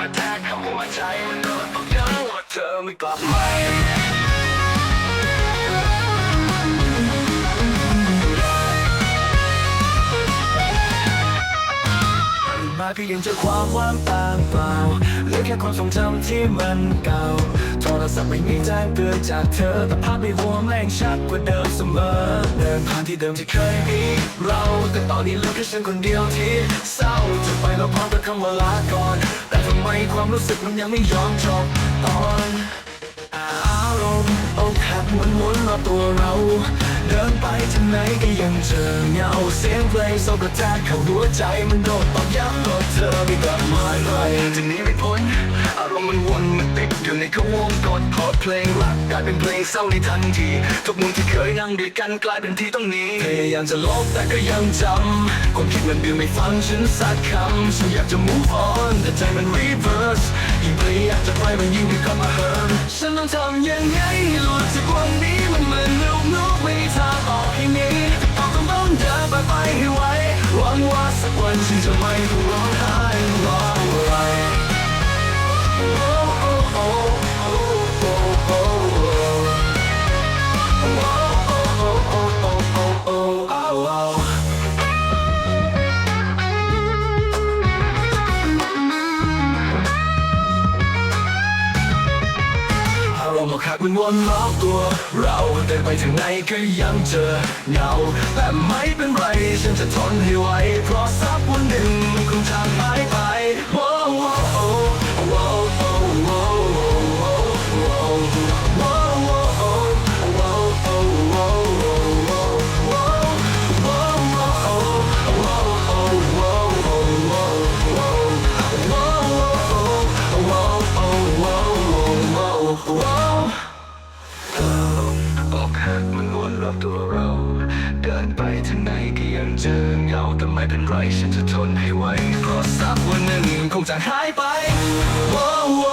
มาแทกเข้าหัใจมัโดนบอกยังว่าเธอไม่กลับมามาเพียงจะความว่างเปล่าเปล่าหลือแค่ความทรงจำที่มันเก่า โทรศัพท์ไม่มีแจ้งเตือนจากเธอ แต่ภาพในหัวแม่งชัดกว่าเดิมเสมอ เดินผ่านที่เดิมที่เคยมี เราแต่ตอนนี้เหลือแค่ฉันคนเดียวที่เศร้าจะไปเราพร้อมกับคำว่าลาก่อน แต่ทำไม ความรู้สึกมันยังไม่ยอมจบตอนอารมณ์อกหักวนวนรอบตัวเรา เดินไปที่ไหนก็ยังเจอเงาเสียงเพลงโซกระแทกเข้าหัวใจมันโดดตอกย้ำโดดเธอไม่กลับมาเลยจะหนีไม่พ้นอารมณ์มันวน อยู่ในขาวงกดพอเพลงรักกลายเป็นเพลงเศร้าในทันที ทุกมุมที่เคยนั่งด้วยกันกลายเป็นที่ต้องหนีพยายามจะลบแต่ก็ยังจำความคิดมันเดือไม่ฟังฉันสักคำฉันอยากจะ move on แต่ใจมัน reverse ยิ่งพยายามจะไปมันยิ่งมีความมาเฮิร์ฉันต้องทำยังไงหลุดจากความนี้มันเหมือนลูกนกไม่ทางออกให้นี้ต้องต้องเดินไปไปให้ไวหวังว่าสักวันฉันจะไม่ถูกหลอก มันวนรอบตัว เราเดินไปถึงไหนก็ยังเจอเงา แต่ไม่เป็นไร ฉันจะทนให้ไหวเพราะสักวันหนึ่งคงทางหายไป w o มันวนรอบตัวเรา เดินไปทางไหนก็ยังเจอเงาแต่ไม่เป็นไรฉันจะทนให้ไหวเพราะสักวันหนึ่งคงจะหายไปว้าว